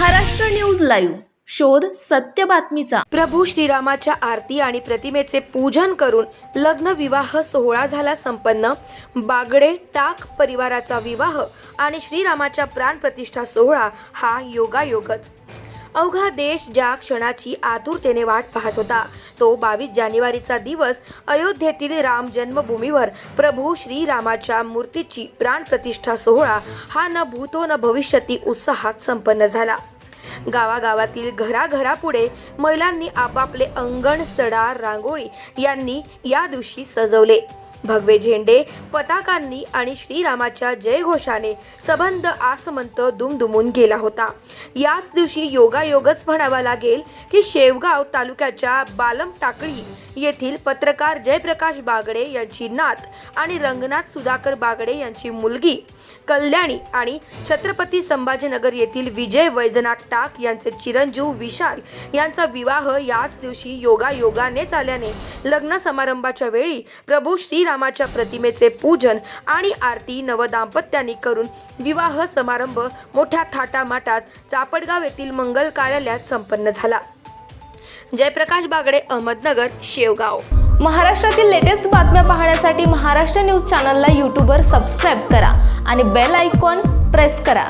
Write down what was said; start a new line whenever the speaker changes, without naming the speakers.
Maharashtra news live. शोध सत्य बातमीचा.
प्रभू श्रीरामाच्या आरती आणि प्रतिमेचे पूजन करून लग्न विवाह सोहळा झाला संपन्न. बागडे टाक परिवाराचा विवाह आणि श्रीरामाच्या प्राणप्रतिष्ठा सोहळा हा योगायोगच. अवघा देश ज्या क्षणाची आतुरतेने वाट पाहत होता तो बावीस जानेवारीचा दिवस अयोध्येतील राम जन्मभूमीवर प्रभू श्रीरामाच्या मूर्तीची प्राणप्रतिष्ठा सोहळा हा न भूतो न भविष्यती उत्साहात संपन्न झाला. गावागावातील घराघरापुढे महिलांनी आपापले अंगण सडा रांगोळी यांनी या दिवशी सजवले. भगवे झेंडे पताकांनी आणि श्रीरामाच्या जयघोषाने सबंध आसमंत दुमदुमून गेला होता. याच दिवशी योगायोगच म्हणावा लागेल की शेवगाव तालुक्याच्या बालम टाकळी येथील पत्रकार जयप्रकाश बागडे यांची नात आणि रंगनाथ सुधाकर बागडे यांची मुलगी कल्याणी आणि छत्रपती संभाजीनगर येथील विजय वैजनाथ टाक यांचे चिरंजीव विशाल यांचा विवाह याच दिवशी योगायोगाने आल्याने लग्न समारंभाच्या वेळी प्रभू श्री श्रीरामाच्या प्रतिमेचे पूजन आणि आरती नवदाम्पत्यांनी करून विवाह समारंभ मोठ्या थाटामाटात चापडगाव येथील मंगल कार्यालयात संपन्न झाला. जयप्रकाश बागडे अहमदनगर शेवगाव.
महाराष्ट्रातील लेटेस्ट बातम्या पाहण्यासाठी महाराष्ट्र न्यूज चॅनलला यूट्यूबवर सबस्क्राईब करा आणि बेल आयकॉन प्रेस करा.